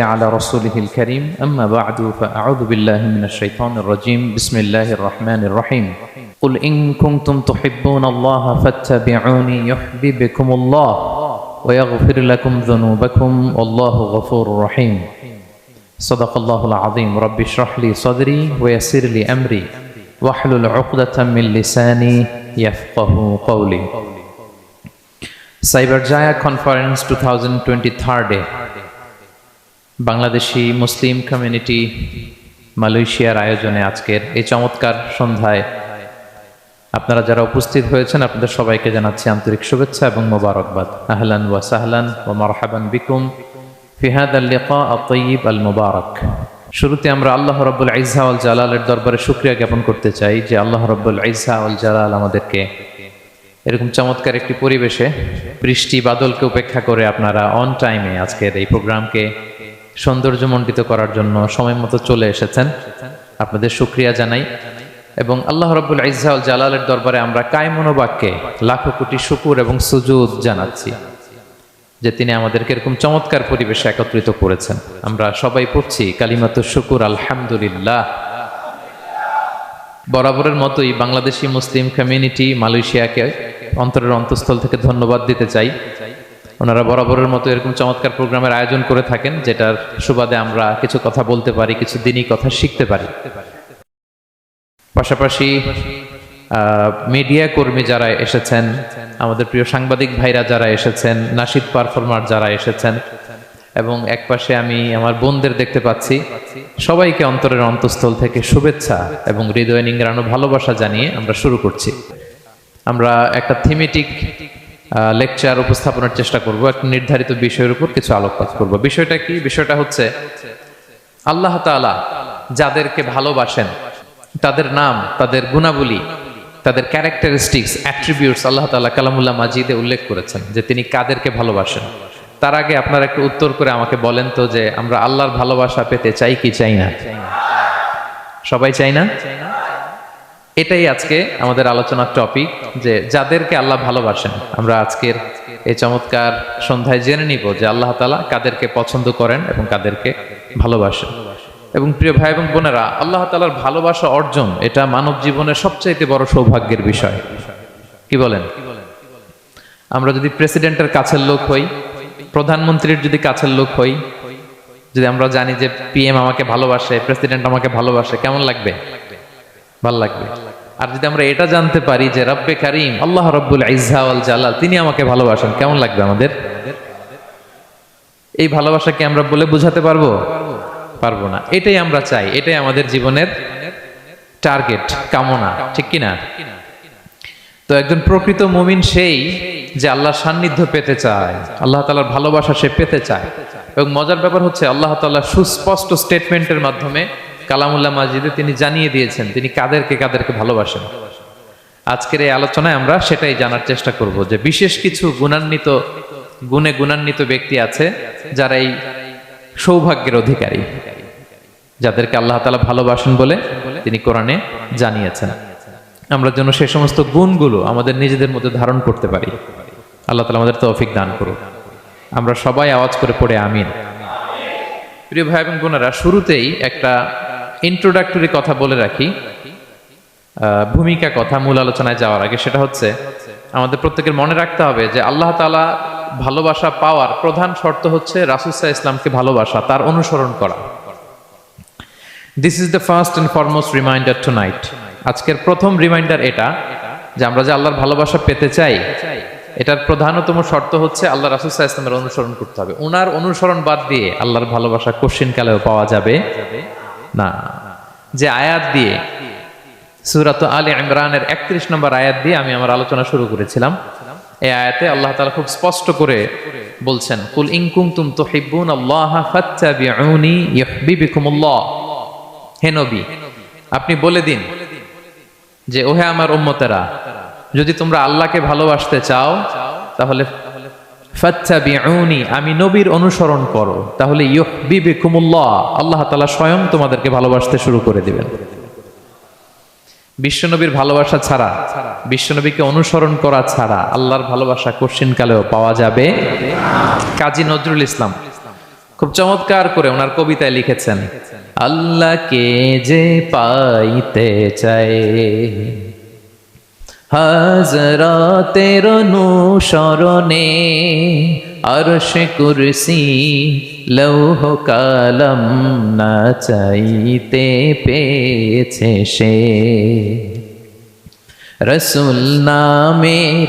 على رسوله الكريم. أما بعد فأعوذ بالله من الشيطان الرجيم. بسم الله الرحمن الرحيم. قل إن كنتم تحبون الله فاتبعوني يحببكم الله ويغفر لكم ذنوبكم والله غفور رحيم. صدق الله العظيم. رب اشرح لي صدري ويسر لي أمري. واحلل عقدة من لساني يفقه قولي. Cyberjaya Conference 2023 Bangladeshi মুসলিম community মালয়েশিয়ার আয়োজনে আজকের এই চমৎকার সন্ধ্যায় আপনারা যারা উপস্থিত হয়েছেন, আপনাদের সবাইকে জানাচ্ছি আন্তরিক শুভেচ্ছা এবং মোবারকবাদ। আহলান ওয়া সাহলান ও মারহাবান বিকুম ফিহাদ আল লিকা আতয়িব আল মুবারক শুরুতে আমরা আল্লাহ রব্বুল ইজহা আল জালালের দরবারে শুক্রিয়া জ্ঞাপন করতে চাই যে আল্লাহ রব্বুল ইজহা আল জালাল আমাদেরকে এরকম চমৎকার একটি পরিবেশে বৃষ্টি, বাদলকে উপেক্ষা করে আপনারা অন টাইমে আজকের এই প্রোগ্রামকে সৌন্দর্যমণ্ডিত করার জন্য সময় মতো চলে এসেছেন। আপনাদের সুক্রিয়া জানাই। এবং আল্লাহ রব্বুল ইজাউল জালালের দরবারে আমরা কায়মনোবাক্যে লাখো কোটি শুকুর এবং সুজুদ জানাচ্ছি, যে তিনি আমাদেরকে এরকম চমৎকার পরিবেশে একত্রিত করেছেন। আমরা সবাই পড়ছি কালিমাত শুকুর, আলহামদুলিল্লাহ। বরাবরের মতোই বাংলাদেশি মুসলিম কমিউনিটি মালয়েশিয়াকে অন্তরের অন্তঃস্থল থেকে ধন্যবাদ দিতে চাই। ওনারা বরাবরের মতো এরকম চমৎকার প্রোগ্রামের আয়োজন করে থাকেন, যেটার সুবাদে আমরা কিছু কথা বলতে পারি, কিছু দিনই কথা শিখতে পারি। পাশাপাশি মিডিয়া কর্মী যারা এসেছেন, আমাদের প্রিয় সাংবাদিক ভাইরা যারা এসেছেন, নাসিদ পারফর্মার যারা এসেছেন, এবং একপাশে আমি আমার বোনদের দেখতে পাচ্ছি, সবাইকে অন্তরের অন্তঃস্থল থেকে শুভেচ্ছা এবং হৃদয় নিংড়ানো ভালোবাসা জানিয়ে আমরা শুরু করছি। আমরা একটা থিমেটিক লেকচার উপস্থাপনের চেষ্টা করব। একটা নির্ধারিত বিষয়ের উপর কিছু আলোকপাত করব। বিষয়টা কি? বিষয়টা হচ্ছে আল্লাহ তাআলা যাদেরকে ভালোবাসেন, তাদের নাম, তাদের গুণাবলী, তাদের ক্যারেক্টারিস্টিক্স অ্যাট্রিবিউটস আল্লাহ তালা কালামুল্লাহ মাজিদে উল্লেখ করেছেন যে তিনি কাদেরকে ভালোবাসেন। তার আগে আপনারা একটু উত্তর করে আমাকে বলেন তো যে আমরা আল্লাহর ভালোবাসা পেতে চাই কি চাই না? সবাই চাই না? এটাই আজকে আমাদের আলোচনার টপিক যে যাদেরকে আল্লাহ ভালোবাসেন, আমরা আজকের এই চমৎকার সন্ধ্যায় জেনে নিব যে আল্লাহ তালা কাদেরকে পছন্দ করেন এবং কাদেরকে ভালোবাসেন। এবং প্রিয় ভাই এবং বোনেরা, আল্লাহ তালার ভালোবাসা অর্জন, এটা মানব জীবনের সবচাইতে বড় সৌভাগ্যের বিষয়। কি বলেন? আমরা যদি প্রেসিডেন্টের কাছের লোক হই, প্রধানমন্ত্রীর যদি কাছের লোক হই, যদি আমরা জানি যে পিএম আমাকে ভালোবাসে প্রেসিডেন্ট আমাকে ভালোবাসে, কেমন লাগবে? ভালো লাগবে। আর যদি আমরা এটা জানতে পারি যে রব্বে কারিম, আল্লাহ রব্বুল ইজাওয়াল জালাল, তিনি আমাকে ভালোবাসেন, কেমন লাগবে আমাদের? এই ভালোবাসাকে আমরা বলে বুঝাতে পারব? পারব না। এটাই আমরা চাই, এটাই আমাদের জীবনের টার্গেট কামনা, ঠিক কিনা? তো একজন প্রকৃত মুমিন সেই যে আল্লাহর সান্নিধ্য পেতে চায়, আল্লাহ তালার ভালোবাসা সে পেতে চায়। এবং মজার ব্যাপার হচ্ছে, আল্লাহ তাল্লাহ সুস্পষ্ট স্টেটমেন্টের মাধ্যমে কালামুল্লাহ মাজিদে তিনি জানিয়ে দিয়েছেন, তিনি কাদেরকে কাদেরকে ভালোবাসেন। আজকের এই আলোচনায় আমরা সেটাই জানার চেষ্টা করব যে বিশেষ কিছু গুণান্বিত, গুণে গুণান্বিত ব্যক্তি আছে যারা এই সৌভাগ্যের অধিকারী, যাদেরকে আল্লাহ তালা ভালোবাসেন বলে তিনি কোরআনে জানিয়েছেন। আমরা যেন সে সমস্ত গুণগুলো আমাদের নিজেদের মধ্যে ধারণ করতে পারি। আল্লাহ তালা আমাদের তৌফিক দান করুক। আমরা সবাই আওয়াজ করে পড়ে আমিন। প্রিয় ভাই এবং বোনেরা, শুরুতেই একটা ইন্ট্রোডাক্টরি কথা বলে রাখি। ভূমিকা কথা মূল আলোচনায় যাওয়ার আগে সেটা হচ্ছে, আমাদের প্রত্যেকের মনে রাখতে হবে যে আল্লাহ তালা ভালোবাসা পাওয়ার প্রধান শর্ত হচ্ছে রাসুসাহ ইসলামকে ভালোবাসা, তার অনুসরণ করা। This is the first and foremost reminder tonight আজকের প্রথম রিমাইন্ডার এটা যে আমরা যে আল্লাহর ভালোবাসা পেতে চাই, এটার প্রধানতম শর্ত হচ্ছে আল্লাহ রাসুসাহ ইসলামের অনুসরণ করতে হবে। ওনার অনুসরণ বাদ দিয়ে আল্লাহর ভালোবাসা কোশ্চিন কালেও পাওয়া যাবে। না, যে আয়াত দিয়ে সুরাত আলী ইমরানের একত্রিশ নম্বর আয়াত দিয়ে আমি আমার আলোচনা শুরু করেছিলাম। এই আয়াতে আল্লাহ তালা খুব স্পষ্ট করে বলছেন, কুল ইনকুম তুম তো হিব্বুন আল্লাহ হে নবী, আপনি বলে দিন যে, ওহে আমার উম্মতেরা, যদি তোমরা আল্লাহকে ভালোবাসতে চাও, তাহলে ফাত্তাবিউনি, আমি নবীর অনুসরণ করো। তাহলে ইউহিব্বিকুমুল্লাহ, আল্লাহ তাআলা স্বয়ং তোমাদেরকে ভালোবাসতে শুরু করে দিবেন। বিশ্বনবীর ভালোবাসা ছাড়া বিশ্বনবীকে অনুসরণ করা ছাড়া আল্লাহর ভালোবাসা কশিন কালেও পাওয়া যাবে। কাজী নজরুল ইসলাম খুব চমৎকার করে ওনার কবিতায় লিখেছেন, আল্লাহকে যে পাইতে চায় হাজরাতের অনুসরণে আরশ কুরসি লৌহ কালম না চাইতে পেয়েছে সে। রসুল নামের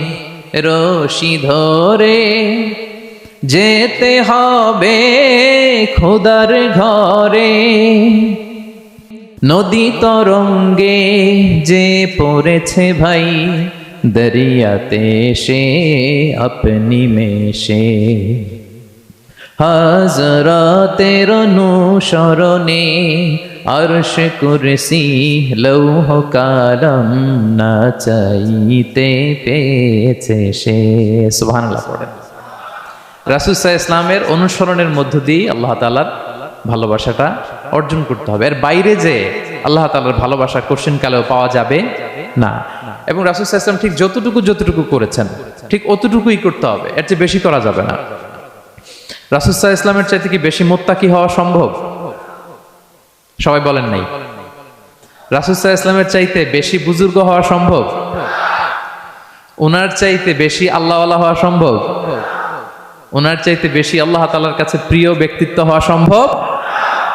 রশি ধরে যেতে হবে খোদার ঘরে। নদী তরঙ্গে যে পড়েছে ভাই, দরিয়াতে সে আপনি মেশে। হাজরাতের অনুসরণে আরশ কুরসি লৌহ কালম না চাইতে পেয়েছে সে। সুবহানাল্লাহ, পড়েন। রাসুসাহ ইসলামের অনুসরণের মধ্য দিয়ে আল্লাহ তালার ভালোবাসাটা অর্জন করতে হবে। এর বাইরে যে আল্লাহ তালার ভালোবাসা কোশ্চিন কালেও পাওয়া যাবে না। এবং রাসুসাহ ইসলাম ঠিক যতটুকু যতটুকু করেছেন, ঠিক অতটুকুই করতে হবে। এর চেয়ে বেশি করা যাবে না। রাসুসাহ ইসলামের চাইতে কি বেশি মোত্তাকি হওয়া সম্ভব? সবাই বলেন নাই। রাসুসাহ ইসলামের চাইতে বেশি বুজুর্গ হওয়া সম্ভব? ওনার চাইতে বেশি আল্লাহওয়ালা হওয়া সম্ভব? ওনার চাইতে বেশি আল্লাহ তালার কাছে প্রিয় ব্যক্তিত্ব হওয়া সম্ভব?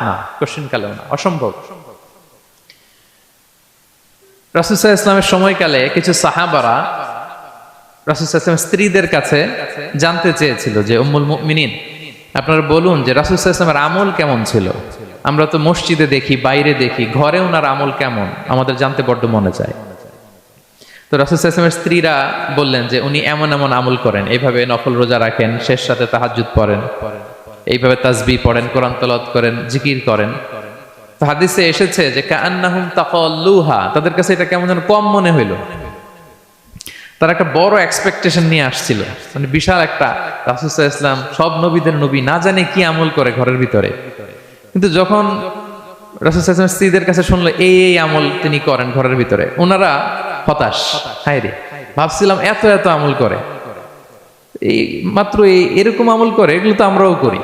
না কোশ্চিন কালেও না, অসম্ভব। রাসুসাহ ইসলামের সময়কালে কিছু সাহাবারা রাসুসাহ ইসলামের স্ত্রীদের কাছে জানতে চেয়েছিল যে, উম্মুল মুমিনিন, আপনারা বলুন যে রাসুসাহ ইসলামের আমল কেমন ছিল? আমরা তো মসজিদে দেখি, বাইরে দেখি, ঘরে ওনার আমল কেমন? আমাদের জানতে বড্ড মনে চায়। তো রাসুসাহ ইসলামের স্ত্রীরা বললেন যে, উনি এমন এমন আমল করেন এইভাবে নফল রোজা রাখেন, শেষ সাথে তাহাজুদ পড়েন। এইভাবে তাজবি পড়েন, কোরআন তলত করেন, জিকির করেন। হাদিসে এসেছে যে কান্নাহুম তাকাল্লুহা। তাদের কাছে এটা কেমন যেন কম মনে হইল। তারা একটা বড় এক্সপেকটেশন নিয়ে আসছিল। মানে বিশাল একটা রাসুসাহ ইসলাম সব নবীদের নবী না জানে কি আমল করে ঘরের ভিতরে। কিন্তু যখন রাসুসাহ ইসলাম স্ত্রীদের কাছে শুনলো, এই এই আমল তিনি করেন ঘরের ভিতরে। ওনারা হতাশ। হায় রে, ভাবছিলাম এত এত আমল করে। এই মাত্র এই, এরকম আমল করে, এগুলো তো আমরাও করি।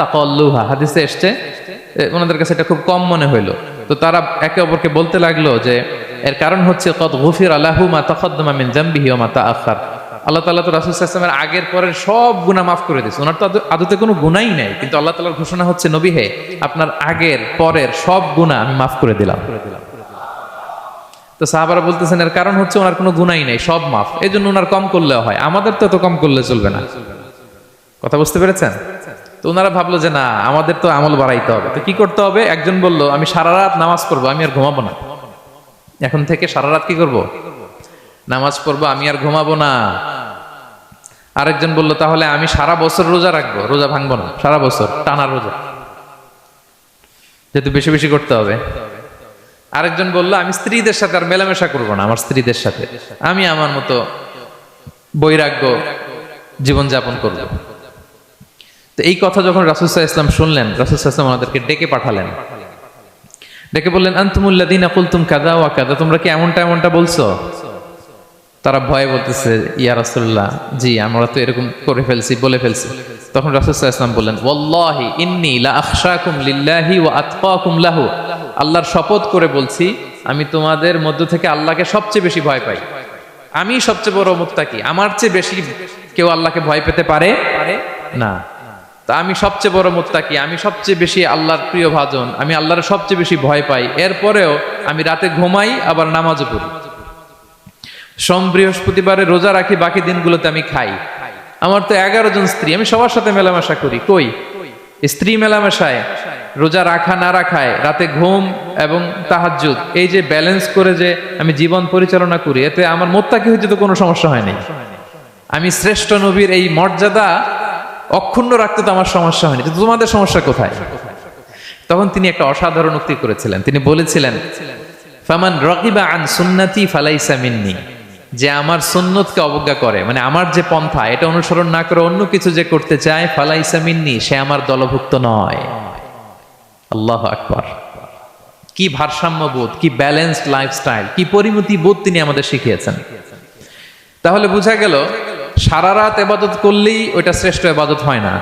তাকাল্লুহা হাদিসে এসছে ওনাদের কাছে এটা খুব কম মনে তো তারা একে অপরকে বলতে লাগল যে, এর কারণ হচ্ছে কত আলাহু মা মিন ওয়া মা তাআখার আল্লাহ তাআলা তো রাসূল সাল্লাল্লাহু আগের পরের সব গুনাহ মাফ করে দিয়েছে। ওনার তো আদতে কোনো গুনাহই নাই, কিন্তু আল্লাহ তাআলার ঘোষণা হচ্ছে, নবী হে, আপনার আগের পরের সব গুনাহ আমি মাফ করে দিলাম। তো সাহাবারা বলতেছেন, এর কারণ হচ্ছে, ওনার কোনো গুনাই নাই, সব মাফ। এই ওনার কম করলেও হয়, আমাদের তো এত কম করলে চলবে না। কথা বুঝতে পেরেছেন? তো ওনারা ভাবলো যে না, আমাদের তো আমল বাড়াইতে হবে। তো কি করতে হবে? একজন বলল, আমি সারা রাত নামাজ পড়ব, আমি আর ঘুমাবো না। এখন থেকে সারা রাত কি করব? নামাজ পড়ব, আমি আর ঘুমাবো না। আরেকজন বলল, তাহলে আমি সারা বছর রোজা রাখব, রোজা ভাঙবো না, সারা বছর, টানা রোজা। যেহেতু বেশি বেশি করতে হবে। আরেকজন বলল, আমি স্ত্রীদের সাথে আর মেলামেশা করব না, আমার স্ত্রীদের সাথে। আমি আমার মতো বৈরাগ্য জীবনযাপন করব। তো এই কথা যখন রাসুসাহ ইসলাম শুনলেন রাসুসাহ ইসলাম ওনাদেরকে ডেকে পাঠালেন। ডেকে বললেন আন্তুমুল্লাদিন আকুলতুম কাদা ওয়া কাদা তোমরা কি এমনটা এমনটা বলছো? তারা ভয়ে বলতেছে, ইয়া রাসূলুল্লাহ, জি, আমরা তো এরকম করে ফেলছি, বলে ফেলছি। তখন রাসূলুল্লাহ ইসলাম বললেন, ওয়াল্লাহি ইন্নী লা আখশাকুম লিল্লাহি ওয়া আতকাকুম লাহু। আল্লাহর শপথ করে বলছি, আমি তোমাদের মধ্য থেকে আল্লাহকে সবচেয়ে বেশি ভয় পাই। আমি সবচেয়ে বড় মুত্তাকি। আমার চেয়ে বেশি কেউ আল্লাহকে ভয় পেতে পারে? না। তা আমি সবচেয়ে বড় মুত্তাকি, আমি সবচেয়ে বেশি আল্লাহর প্রিয় ভাজন, আমি আল্লাহর সবচেয়ে বেশি ভয় পাই। এরপরেও আমি রাতে ঘুমাই, আবার নামাজও পড়ি। সোম বৃহস্পতিবারে রোজা রাখি, বাকি দিনগুলোতে আমি খাই। আমার তো এগারো জন স্ত্রী, আমি সবার সাথে মেলামেশা করি। কই? স্ত্রী মেলামেশায়, রোজা রাখা না রাখায়, রাতে ঘুম এবং তাহাজ্জুদ, এই যে ব্যালেন্স করে যে আমি জীবন পরিচালনা করি, এতে আমার মোত্তাকি হইতে তো কোনো সমস্যা হয়নি আমি শ্রেষ্ঠ নবীর এই মর্যাদা অক্ষুণ্ণ রাখতে তো আমার সমস্যা হয়নি। কিন্তু তোমাদের সমস্যা কোথায়? তখন তিনি একটা অসাধারণ উক্তি করেছিলেন। তিনি বলেছিলেন, ফামান রকিবা আন সুন্নাতি ফালাইসা মিন্নি। যে আমার সুন্নতকে অবজ্ঞা করে মানে আমার যে পন্থা, এটা অনুসরণ না করে অন্য কিছু যে করতে চায়, ফালাইসা মিন্নি, সে আমার দলভুক্ত নয়। আল্লাহ আকবার। কি ভারসাম্য বোধ, কি ব্যালেন্সড লাইফস্টাইল, কি পরিমতি বোধ তিনি আমাদের শিখিয়েছেন। তাহলে বোঝা গেল সারা রাত এবাদত করলেই ওইটা শ্রেষ্ঠ এবাদত হয় না।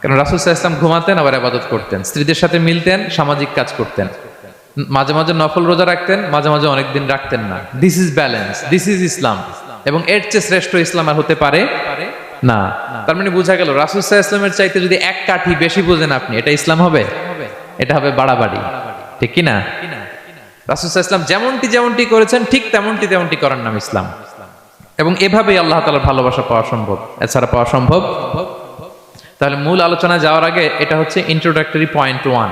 কারণ রাসুল ইসলাম ঘুমাতেন, আবার আবাদত করতেন। স্ত্রীদের সাথে মিলতেন, সামাজিক কাজ করতেন। মাঝে মাঝে নফল রোজা রাখতেন, মাঝে মাঝে অনেকদিন রাখতেন না। This is balance this is Islam এবং এর চেয়ে শ্রেষ্ঠ ইসলাম আর হতে পারে না। তার মানে বোঝা গেল, রাসুল ইসলামের চাইতে যদি এক কাঠি বেশি বোঝেন আপনি, এটা ইসলাম হবে? এটা হবে বাড়াবাড়ি। ঠিক কি না রাসুল ইসলাম যেমনটি যেমনটি করেছেন, ঠিক তেমনটি তেমনটি করার নাম ইসলাম। এবং এভাবেই আল্লাহ তালার ভালোবাসা পাওয়া সম্ভব। এছাড়া পাওয়া সম্ভব? তাহলে মূল আলোচনা যাওয়ার আগে এটা হচ্ছে ইন্ট্রোডাক্টরি পয়েন্ট ওয়ান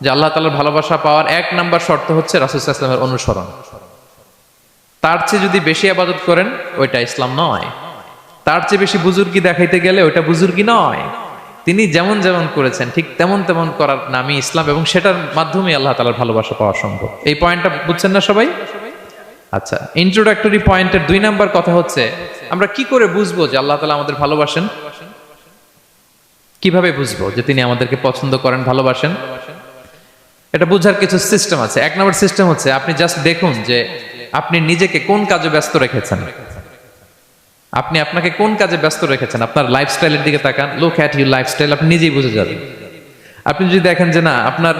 যে আল্লাহ তালার ভালোবাসা পাওয়ার এক নাম্বার শর্ত হচ্ছে রাসুল ইসলামের অনুসরণ। তার চেয়ে যদি বেশি আবাদত করেন, ওইটা ইসলাম নয়। তার চেয়ে বেশি বুজুর্গি দেখাইতে গেলে ওইটা বুজুর্গি নয়। তিনি যেমন যেমন করেছেন, ঠিক তেমন তেমন করার নামই ইসলাম এবং সেটার মাধ্যমে আল্লাহ তালার ভালোবাসা পাওয়া সম্ভব। এই পয়েন্টটা বুঝছেন না সবাই? আচ্ছা ইন্ট্রোডাক্টরি পয়েন্টের দুই নাম্বার কথা হচ্ছে, আমরা কি করে বুঝব যে আল্লাহ তালা আমাদের ভালোবাসেন? কীভাবে বুঝব যে তিনি আমাদেরকে পছন্দ করেন, ভালোবাসেন? এটা বুঝার কিছু সিস্টেম আছে। এক নম্বর সিস্টেম হচ্ছে, আপনি জাস্ট দেখুন যে আপনি নিজেকে কোন কাজে ব্যস্ত রেখেছেন? আপনি আপনাকে কোন কাজে ব্যস্ত রেখেছেন? আপনার লাইফস্টাইলের দিকে তাকান লুক অ্যাট ইউর লাইফস্টাইল আপনি নিজেই বুঝে যাবেন। আপনি যদি দেখেন যে না, আপনার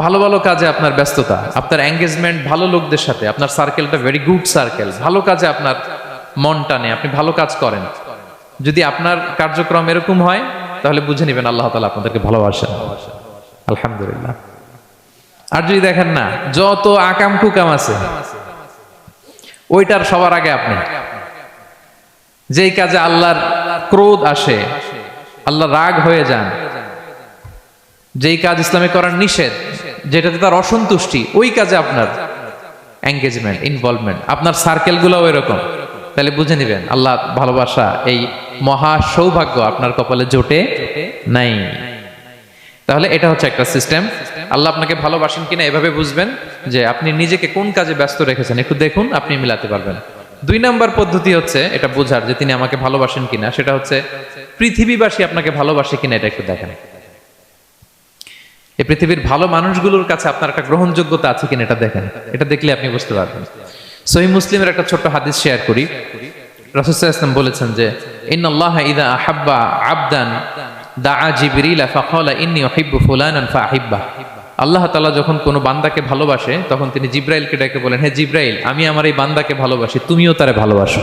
ভালো ভালো কাজে আপনার ব্যস্ততা, আপনার এঙ্গেজমেন্ট ভালো লোকদের সাথে, আপনার সার্কেলটা ভেরি গুড সার্কেল ভালো কাজে আপনার মন টানে, আপনি ভালো কাজ করেন। যদি আপনার কার্যক্রম এরকম হয়, তাহলে বুঝে নেবেন আল্লাহ তালা আপনাদেরকে ভালোবাসেন। আলহামদুলিল্লাহ। আর যদি দেখেন না, যত আকাম কুকাম আছে, ওইটার সবার আগে আপনি। যেই কাজে আল্লাহর ক্রোধ আসে, আল্লাহ রাগ হয়ে যান, যেই কাজ ইসলামে করার নিষেধ যেটাতে তার অসন্তুষ্টি, ওই কাজে আপনার এঙ্গেজমেন্ট ইনভলভমেন্ট আপনার সার্কেলগুলোও এরকম। তাহলে বুঝে নেবেন, আল্লাহ ভালোবাসা এই মহা সৌভাগ্য আপনার কপালে জোটে নাই। তাহলে এটা হচ্ছে একটা সিস্টেম আল্লাহ আপনাকে ভালোবাসেন কিনা এভাবে বুঝবেন যে আপনি নিজেকে কোন কাজে ব্যস্ত রেখেছেন, একটু দেখুন, আপনি মিলাতে পারবেন। দুই নাম্বার পদ্ধতি হচ্ছে এটা বোঝার যে তিনি আমাকে ভালোবাসেন কিনা, সেটা হচ্ছে পৃথিবীবাসী আপনাকে ভালোবাসে কিনা, এটা একটু দেখেন। এই পৃথিবীর ভালো মানুষগুলোর কাছে আপনার একটা গ্রহণযোগ্যতা আছে কিনা এটা দেখেন। এটা দেখলে আপনি বুঝতে পারবেন। সহি মুসলিমের একটা ছোট্ট হাদিস শেয়ার করি। রাসূল ইসলাম বলেছেন যে, ইন্নাল্লাহ ইদা আহাব্বা আবদান ফাহিব্বা। আল্লাহ তাআলা যখন কোনো বান্দাকে ভালোবাসে, তখন তিনি জিব্রাইলকে ডেকে বলেন হ্যাঁ জিব্রাইল, আমি আমার এই বান্দাকে ভালোবাসি, তুমিও তারে ভালোবাসো।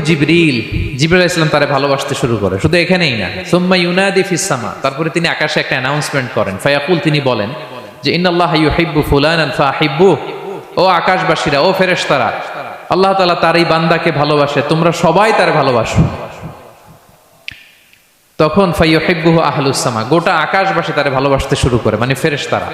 জিবরিল। ইসলাম ভালোবাসতে শুরু করে। শুধু এখানেই না। সুম্মা ইউনাদি ফিস সামা। তারপরে তিনি আকাশে একটা অ্যানাউন্সমেন্ট করেন। ফায়াকুল তিনি বলেন যে ইউহিব্বু ফুলানান ফাহিব্বু। ও আকাশবাসীরা, ও ফেরেশতারা, আল্লাহ তাআলা তার এই বান্দাকে ভালোবাসে। তোমরা সবাই তার ভালোবাসো। তখন ফাইয়ুহিব্বুহু আহলুস সামা, গোটা আকাশবাসী তারে ভালোবাসতে শুরু করে মানে ফেরেশতারা।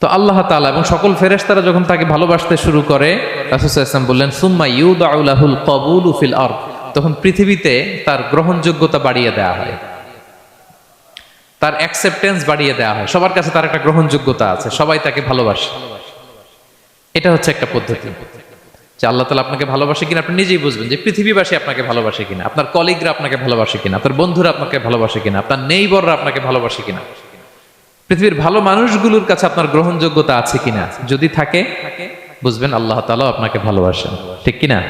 তো আল্লাহ তাআলা এবং সকল ফেরেশতারা যখন তাকে ভালোবাসতে শুরু করে, রাসূল বললেন, সুম্মা ইউদাউলাহুল কবুল ফিল আরদ। তখন পৃথিবীতে তার গ্রহণযোগ্যতা বাড়িয়ে দেওয়া হয়। তার অ্যাকসেপ্টেন্স বাড়িয়ে দেওয়া হয়। সবার কাছে তার একটা গ্রহণযোগ্যতা আছে, সবাই তাকে ভালোবাসে। এটা হচ্ছে একটা পদ্ধতি। যে আল্লাহ তালা আপনাকে ভালোবাসে কিনা, আপনি নিজেই বুঝবেন যে পৃথিবীবাসী আপনাকে ভালোবাসে কিনা, আপনার কলিগরা আপনাকে ভালোবাসে কিনা, আপনার বন্ধুরা আপনাকে ভালোবাসে কিনা, আপনার নেইবররা আপনাকে ভালোবাসে কিনা। পৃথিবীর ভালো মানুষগুলোর কাছে আপনার গ্রহণযোগ্যতা আছে কিনা? যদি থাকে, বুঝবেন আল্লাহ তালা আপনাকে ভালোবাসেন। ঠিক কিনা?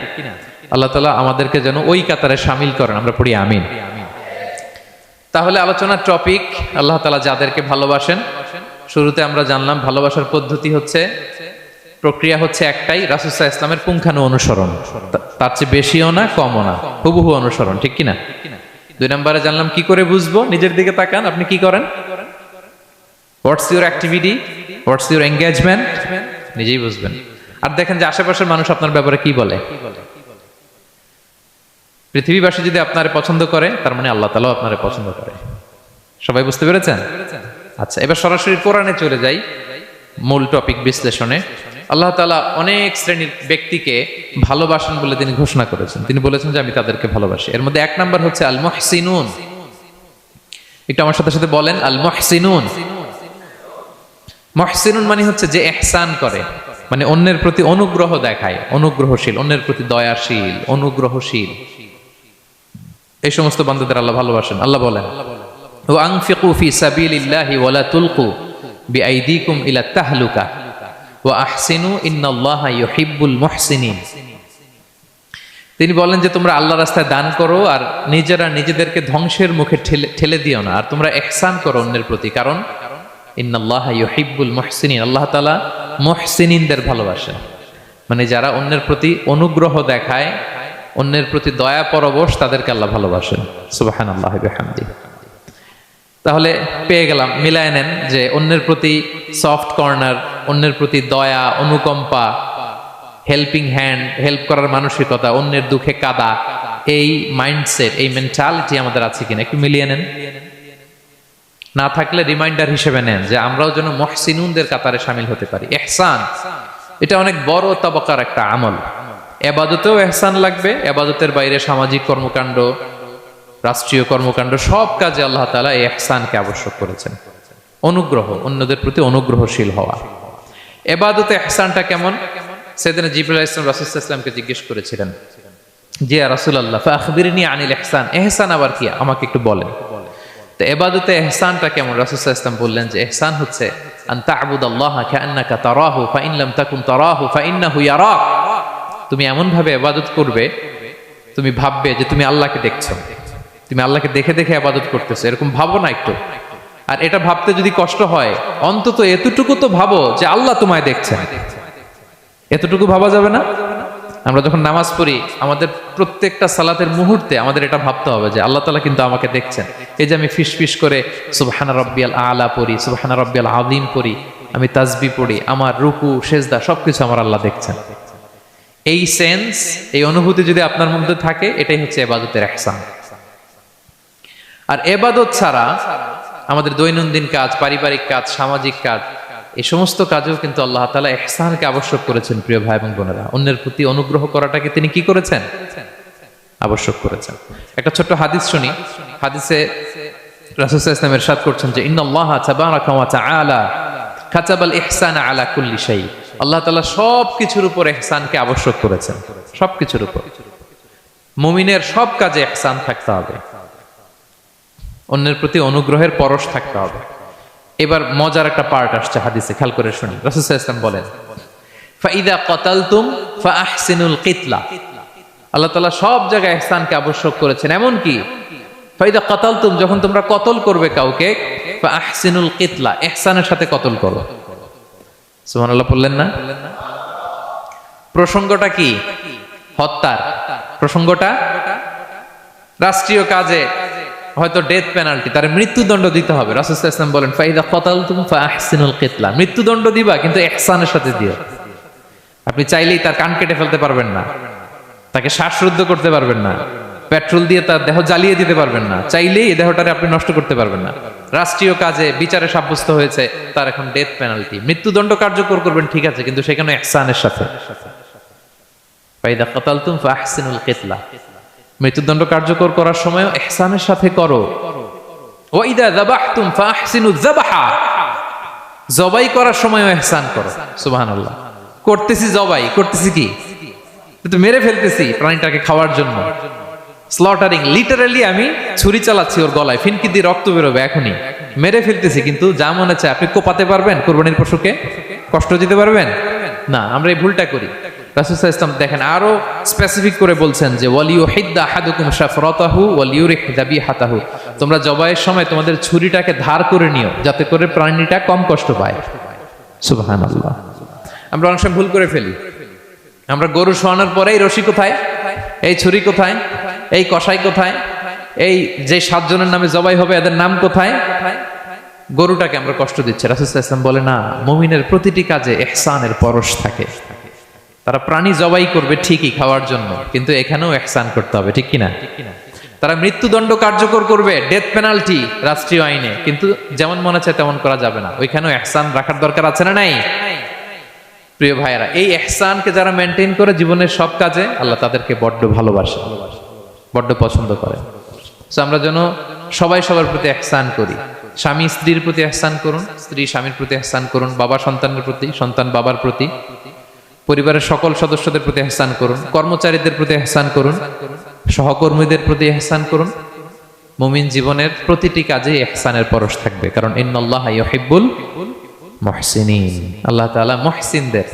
আল্লাহ তালা আমাদেরকে যেন ওই কাতারে সামিল করেন। আমরা পড়ি আমিন। তাহলে আলোচনার টপিক, আল্লাহ তালা যাদেরকে ভালোবাসেন, শুরুতে আমরা জানলাম ভালোবাসার পদ্ধতি হচ্ছে, প্রক্রিয়া হচ্ছে একটাই রাসুসাহ ইসলামের পুঙ্খানু অনুসরণ। তার চেয়ে বেশিও না, কমও না। হুবহু অনুসরণ, ঠিক কিনা? দুই নম্বরে জানলাম, কি করে বুঝব? নিজের দিকে তাকান, আপনি কি করেন? What's your activity what's your engagement নিজেই বুঝবেন। আর দেখেন যে আশেপাশের মানুষ আপনার ব্যাপারে কি বলে? পৃথিবীবাসী যদি আপনারে পছন্দ করে, তার মানে আল্লাহ তালাও আপনারে পছন্দ করে। সবাই বুঝতে পেরেছেন? আচ্ছা এবার সরাসরি কোরআনে চলে যাই মূল টপিক বিশ্লেষণে। আল্লাহ তালা অনেক শ্রেণির ব্যক্তিকে ভালোবাসেন বলে তিনি ঘোষণা করেছেন। তিনি বলেছেন যে আমি তাদেরকে ভালোবাসি। এর মধ্যে এক নাম্বার হচ্ছে আল মহসিনুন একটু আমার সাথে সাথে বলেন আল মহসিনুন মহসিনুন মানে হচ্ছে যে এহসান করে। মানে অন্যের প্রতি অনুগ্রহ দেখায়, অনুগ্রহশীল, অন্যের প্রতি দয়াশীল, অনুগ্রহশীল। এই সমস্ত বান্ধবদের আল্লাহ ভালোবাসেন। আল্লাহ বলেন তিনি বলেন যে, তোমরা আল্লাহ রাস্তায় দান করো আর নিজেরা নিজেদেরকে ধ্বংসের মুখে ঠেলে দিও না। আর তোমরা এহসান করো অন্যের প্রতি। কারণ ইন্নাল্লাহ ইউহিব্বুল মুহসিনিন। আল্লাহ তাআলা মুহসিনিনদের ভালোবাসেন মানে যারা অন্যের প্রতি অনুগ্রহ দেখায়, অন্যের প্রতি দয়া পরবশ তাদেরকে আল্লাহ ভালোবাসেন। সুবাহান আল্লাহ বিহামদি। তাহলে পেয়ে গেলাম, মিলায় নেন যে অন্যের প্রতি সফট কর্নার, অন্যের প্রতি দয়া, অনুকম্পা, হেল্পিং হ্যান্ড, হেল্প করার মানসিকতা, অন্যের দুঃখে কাদা, এই মাইন্ডসেট, এই মেন্টালিটি আমাদের আছে কিনা, একটু মিলিয়ে নেন। না থাকলে রিমাইন্ডার হিসেবে নেন যে আমরাও যেন মহসিনুনদের কাতারে সামিল হতে পারি। এহসান এটা অনেক বড় তবকার একটা আমল। এবাদতেও এহসান লাগবে, এবাদতের বাইরে সামাজিক কর্মকাণ্ড, রাষ্ট্রীয় কর্মকাণ্ড, সব কাজে আল্লাহ তালা এই এহসানকে আবশ্যক করেছেন। অনুগ্রহ, অন্যদের প্রতি অনুগ্রহশীল হওয়া। এবাদতে এহসানটা কেমন? সেদিন জিবুল ইসলাম রাসুল ইসলামকে জিজ্ঞেস করেছিলেন। জি রাসুল আল্লাহ আনিল এহসান এহসান আবার কি? আমাকে একটু বলেন। তো এবাদতে এহসানটা কেমন? রাসুল ইসলাম বললেন যে এহসান হচ্ছে তুমি এমন ভাবে ইবাদত করবে, তুমি ভাববে যে তুমি আল্লাহকে দেখছ। তুমি আল্লাহকে দেখে দেখে আবাদত করতেছো। এরকম ভাবো না একটু। আর এটা ভাবতে যদি কষ্ট হয়, অন্তত এতটুকু তো ভাবো যে আল্লাহ তোমায় দেখছেন। এতটুকু ভাবা যাবে না? আমরা যখন নামাজ পড়ি, আমাদের প্রত্যেকটা সালাতের মুহূর্তে আমাদের এটা ভাবতে হবে যে আল্লাহ তালা কিন্তু আমাকে দেখছেন। এই যে আমি ফিস ফিস করে সুবহানা রব্বিয়াল আলা পড়ি, সুবহানা রব্বিয়াল আদিম পড়ি, আমি তাজবি পড়ি, আমার রুকু, সেজদা, সবকিছু আমার আল্লাহ দেখছেন। এই সেন্স, এই অনুভূতি যদি আপনার মধ্যে থাকে, এটাই হচ্ছে এবাদতের একসান আর এবাদত ছাড়া আমাদের দৈনন্দিন কাজ, পারিবারিক কাজ, সামাজিক কাজ এই সমস্ত কাজেও কিন্তু আল্লাহ তালা এহসানকে আবশ্যক করেছেন, প্রিয় ভাই এবং বোনেরা। অন্যের প্রতি অনুগ্রহ করাটাকে তিনি কি করেছেন? আবশ্যক করেছেন। একটা ছোট্ট হাদিস শুনি। হাদিসে করছেন যে ওয়া তাআলা ইহসান আলা কুল্লি আল্লাহ তাআলা সব কিছুর উপর ইহসানকে আবশ্যক করেছেন। সব কিছুর উপর। মুমিনের সব কাজে ইহসান থাকতে হবে। অন্যের প্রতি অনুগ্রহের পরশ থাকতে হবে। এবার মজার একটা পার্ট আসছে হাদিসে, খেয়াল করে শুনি। রাসূল ইসলাম বলেন, ফাইদা কতালতুম ফাআহসিনুল কিতলা। আল্লাহ তাআলা সব জায়গায় ইহসানকে আবশ্যক করেছেন। এমন কি? ফাইদা কতালতুম যখন তোমরা কতল করবে কাউকে, ফাআহসিনুল কিতলা ইহসানের সাথে কতল করো। সুবহানাল্লাহ বললেন না? প্রসঙ্গটা কি? হত্যার। প্রসঙ্গটা? রাষ্ট্রীয় কাজে হয়তো ডেথ পেনাল্টি তার মৃত্যুদণ্ড দিতে হবে। রাসুল বলেন, ফাইদা কতাল তুমি আহসিনুল কিতলা। মৃত্যুদণ্ড দিবা, কিন্তু এহসানের সাথে দিও। আপনি চাইলেই তার কান কেটে ফেলতে পারবেন না। তাকে শ্বাসরুদ্ধ করতে পারবেন না। পেট্রোল দিয়ে তার দেহ জ্বালিয়ে দিতে পারবেন না। চাইলেই এই দেহটারে আপনি নষ্ট করতে পারবেন না। রাষ্ট্রীয় কাজে বিচারে সাব্যস্ত হয়েছে, তার এখন ডেথ পেনাল্টি মৃত্যুদণ্ড কার্যকর করবেন ঠিক আছে, কিন্তু সেখানে এহসানের সাথে। ফাইদা কতাল তুম কিতলা। মৃত্যুদণ্ড কার্যকর করার সময় এহসানের সাথে করো। জবাই করার সময় এহসান করো। সুবহানাল্লাহ। করতেছি জবাই। করতেছি কি? কিন্তু মেরে ফেলতেছি প্রাণীটাকে খাওয়ার জন্য। স্লটারিং লিটারালি আমি ছুরি চালাচ্ছি ওর গলায়। ফিনকি দিয়ে রক্ত বেরোবে এখনই। মেরে ফেলতেছি কিন্তু যা মনে চায় আপনি কোপাতে পারবেন? কোরবানির পশুকে? কষ্ট দিতে পারবেন? না, আমরা এই ভুলটা করি। রাসুসাহ ইসলাম দেখেন, আরও স্পেসিফিক করে বলছেন যে ওয়ালিউ হিদ্দা হাদুকুম শাফরাতাহু ওয়ালিউরিক দাবি হাতাহু তোমরা জবাইয়ের সময় তোমাদের ছুরিটাকে ধার করে নিও, যাতে করে প্রাণীটা কম কষ্ট পায়। সুবহানাল্লাহ। আমরা অনেক সময় ভুল করে ফেলি। আমরা গরু শোয়ানোর পরে এই রশি কোথায়? এই ছুরি কোথায়? এই কষাই কোথায়? এই যে সাতজনের নামে জবাই হবে, এদের নাম কোথায়? গরুটাকে আমরা কষ্ট দিচ্ছি। রাসুল ইসলাম বলে, না, মুমিনের প্রতিটি কাজে এহসানের পরশ থাকে। তারা প্রাণী জবাই করবে ঠিকই খাওয়ার জন্য, কিন্তু এখানেও এহসান করতে হবে, ঠিক কিনা? তারা মৃত্যুদণ্ড কার্যকর করবে ডেথ পেনাল্টি রাষ্ট্রীয় আইনে, কিন্তু যেমন মনে চায় তেমন করা যাবে না। ওইখানেও এহসান রাখার দরকার আছে না নাই? প্রিয় ভাইয়েরা, এই এহসানকে যারা মেনটেন করে জীবনের সব কাজে, আল্লাহ তাদেরকে বড্ড ভালোবাসে, বড্ড পছন্দ করে। তো আমরা যেন সবাই সবার প্রতি এহসান করি। স্বামী স্ত্রীর প্রতি এহসান করুন, স্ত্রী স্বামীর প্রতি এহসান করুন, বাবা সন্তানের প্রতি, সন্তান বাবার প্রতি। পরিবারের সকল সদস্যদের প্রতি এহসান করুন, কর্মচারীদের প্রতি এহসান করুন, সহকর্মীদের প্রতি এহসান করুন। মুমিন জীবনের প্রতিটি কাজে এহসানের পরশ থাকবে, কারণ ইন্নাল্লাহ ইউহিব্বুল মুহসিনিন। আল্লাহ তাআলা মুহসিনদের,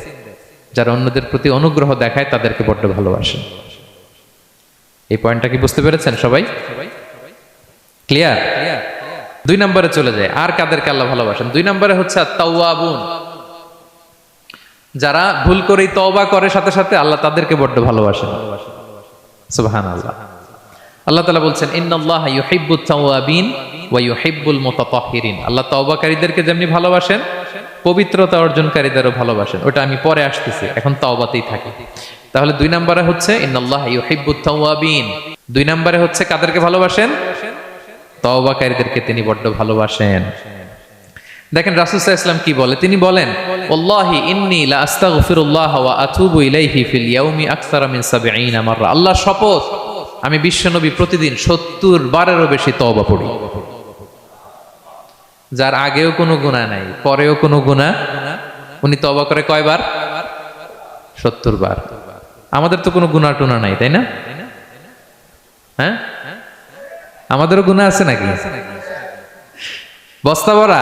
যারা অন্যদের প্রতি অনুগ্রহ দেখায় তাদেরকে বড্ড ভালোবাসেন এই পয়েন্টটা কি বুঝতে পেরেছেন সবাই? ক্লিয়ার দুই নম্বরে চলে যায়, আর কাদেরকে আল্লাহ ভালোবাসেন? দুই নম্বরে হচ্ছে তাওয়াবুন যারা ভুল করেই তওবা করে, সাথে সাথে আল্লাহ তাদেরকে বড্ড ভালোবাসেন। সুবহান আল্লাহ আল্লাহ তালা বলছেন আল্লাহ যেমনি ভালোবাসেন, পবিত্রতা অর্জনকারীদেরও ভালোবাসেন। ওটা আমি পরে আসতেছি, এখন তওবাতেই থাকি। তাহলে দুই নম্বরে হচ্ছে দুই নম্বরে হচ্ছে, কাদেরকে ভালোবাসেন? তওবাকারীদেরকে তিনি বড্ড ভালোবাসেন। দেখেন রাসূল সাল্লাল্লাহু কি বলে? তিনি বলেন ওয়াল্লাহি ইন্নী লা আস্তাগফিরুল্লাহ ওয়া আতুবু ইলাইহি ফিল ইয়াউমি আকসারা 70 মাররা। আল্লাহ শপথ, আমি বিশ্বনবী প্রতিদিন 70 বারেরও বেশি তওবা পড়ি। যার আগেও কোনো গুনাহ নাই, পরেও কোনো গুনাহ উনি তওবা করে কয়বার? 70 বার। আমাদের তো কোনো গুনাহ টুনা নাই, তাই না? হ্যাঁ? আমাদেরও গুনাহ আছে নাকি? বস্তা ভরা?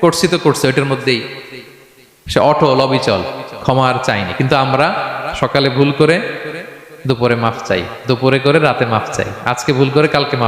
করছি তো করছে, ওইটার মধ্যেই। সে অটল, অবিচল, ক্ষমা আর চাইনি। কিন্তু আমরা সকালে ভুল করে দুপুরে মাফ চাই। দুপুরে করে রাতে মাফ চাই। আজকে ভুল করে কালকে মাফ